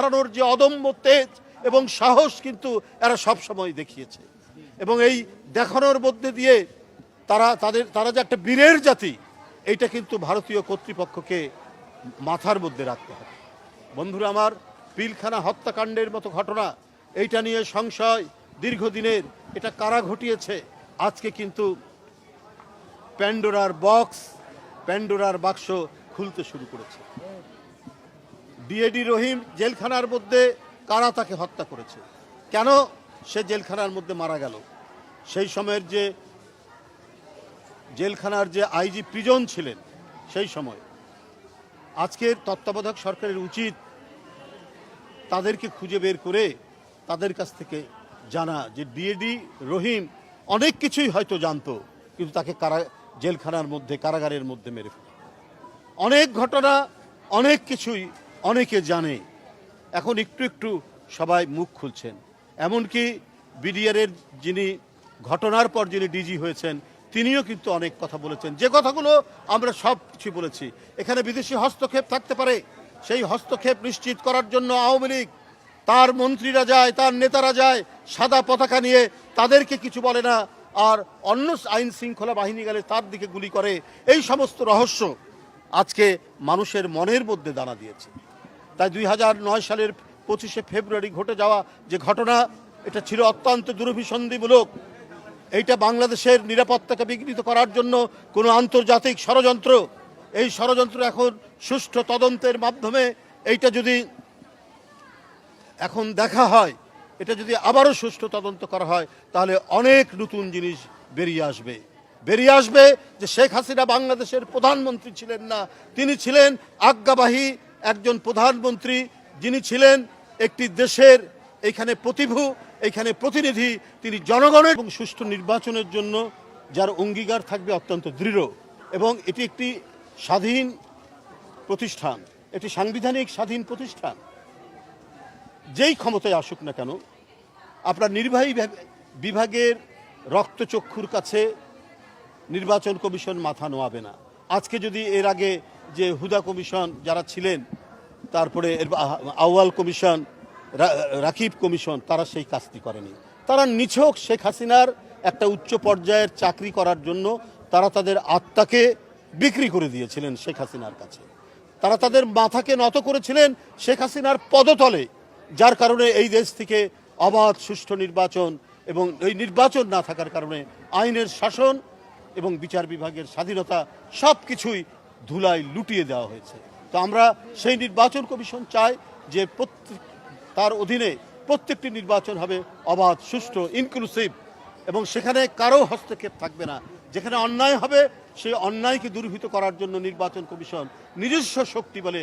হারানোর যে অদম্য তেজ এবং সাহস কিন্তু এরা সবসময় দেখিয়েছে। এবং এই দেখানোর মধ্যে দিয়ে তারা, তাদের, তারা যে একটা বীরের জাতি, এইটা কিন্তু ভারতীয় কর্তৃপক্ষকে মাথার মধ্যে রাখতে হবে। বন্ধুরা আমার, পিলখানা হত্যাকাণ্ডের মতো ঘটনা, এইটা নিয়ে সংশয় দীর্ঘদিনের, এটা কারা ঘটিয়েছে? আজকে কিন্তু প্যান্ডোরার বক্স, প্যান্ডোরার বাক্স খুলতে শুরু করেছে। ডিএডি রহিম জেলখানার মধ্যে কারা তাকে হত্যা করেছে? কেন সে জেলখানার মধ্যে মারা গেল? সেই সময়ের যে জেলখানার যে আইজি প্রিজন ছিলেন, সেই সময় আজকের তত্ত্বাবধায়ক সরকারের উচিত তাদেরকে খুঁজে বের করে তাদের কাছ থেকে জানা যে ডিএডি রহিম অনেক কিছুই হয়তো জানতো, কিন্তু তাকে কারা জেলখানার মধ্যে, কারাগারের মধ্যে মেরে ফেলে। অনেক ঘটনা, অনেক কিছুই অনেকে জানে, এখন একটু একটু সবাই মুখ খুলছেন। এমনকি বিডিআরের যিনি ঘটনার পর যিনি ডিজি হয়েছেন, তিনিও কিন্তু অনেক কথা বলেছেন। যে কথাগুলো আমরা সব কিছু বলেছি, এখানে বিদেশি হস্তক্ষেপ থাকতে পারে। সেই হস্তক্ষেপ নিশ্চিত করার জন্য আওয়ামী লীগ, তার মন্ত্রীরা যায়, তার নেতারা যায়, সাদা পতাকা নিয়ে তাদেরকে কিছু বলে না, আর অন্য আইন শৃঙ্খলা বাহিনী গেলে তার দিকে গুলি করে। এই সমস্ত রহস্য আজকে মানুষের মনের মধ্যে দানা দিয়েছে। তাই দুই সালের পঁচিশে ফেব্রুয়ারি ঘটে যাওয়া যে ঘটনা, এটা ছিল অত্যন্ত দুরভিসন্ধিমূলক। এইটা বাংলাদেশের নিরাপত্তাকে বিঘ্নিত করার জন্য কোনো আন্তর্জাতিক ষড়যন্ত্র। এই ষড়যন্ত্র এখন সুষ্ঠু তদন্তের মাধ্যমে এইটা যদি এখন দেখা হয়, এটা যদি আবারও সুষ্ঠু তদন্ত করা হয়, তাহলে অনেক নতুন জিনিস বেরিয়ে আসবে। বেরিয়ে আসবে যে শেখ হাসিনা বাংলাদেশের প্রধানমন্ত্রী ছিলেন না, তিনি ছিলেন আজ্ঞাবাহী একজন প্রধানমন্ত্রী যিনি ছিলেন একটি দেশের এখানে প্রতিভু, এখানে প্রতিনিধি, তিনি জনগণের এবং সুষ্ঠু নির্বাচনের জন্য যার অঙ্গীকার থাকবে অত্যন্ত দৃঢ় এবং এটি একটি স্বাধীন প্রতিষ্ঠান একটি সাংবিধানিক স্বাধীন প্রতিষ্ঠান। যেই ক্ষমতায় আসুক না কেন, আপনার নির্বাহী বিভাগের রক্তচক্ষুর কাছে নির্বাচন কমিশন মাথা নোয়াবে না। আজকে যদি এর আগে যে হুদা কমিশন যারা ছিলেন, তারপরে আউয়াল কমিশন রাকিব কমিশন, তারা সেই কাজটি করেনি। তারা নিছক শেখ হাসিনার একটা উচ্চ পর্যায়ের চাকরি করার জন্য তারা তাদের আত্মাকে বিক্রি করে দিয়েছিলেন শেখ হাসিনার কাছে। তারা তাদের মাথাকে নত করেছিলেন শেখ হাসিনার পদতলে, যার কারণে এই দেশ থেকে অবাধ, সুষ্ঠু নির্বাচন এবং এই নির্বাচন না থাকার কারণে আইনের শাসন এবং বিচার বিভাগের স্বাধীনতা সব কিছুই ধুলায় লুটিয়ে দেওয়া হয়েছে। তো আমরা সেই নির্বাচন কমিশন চাই যে প্রত্যেক তার অধীনে প্রত্যেকটি নির্বাচন হবে অবাধ, সুষ্ঠু ইনক্লুসিভ এবং সেখানে কারও হস্তক্ষেপ থাকবে না। যেখানে অন্যায় হবে, সেই অন্যায়কে দূরীভূত করার জন্য নির্বাচন কমিশন নিজস্ব শক্তি বলে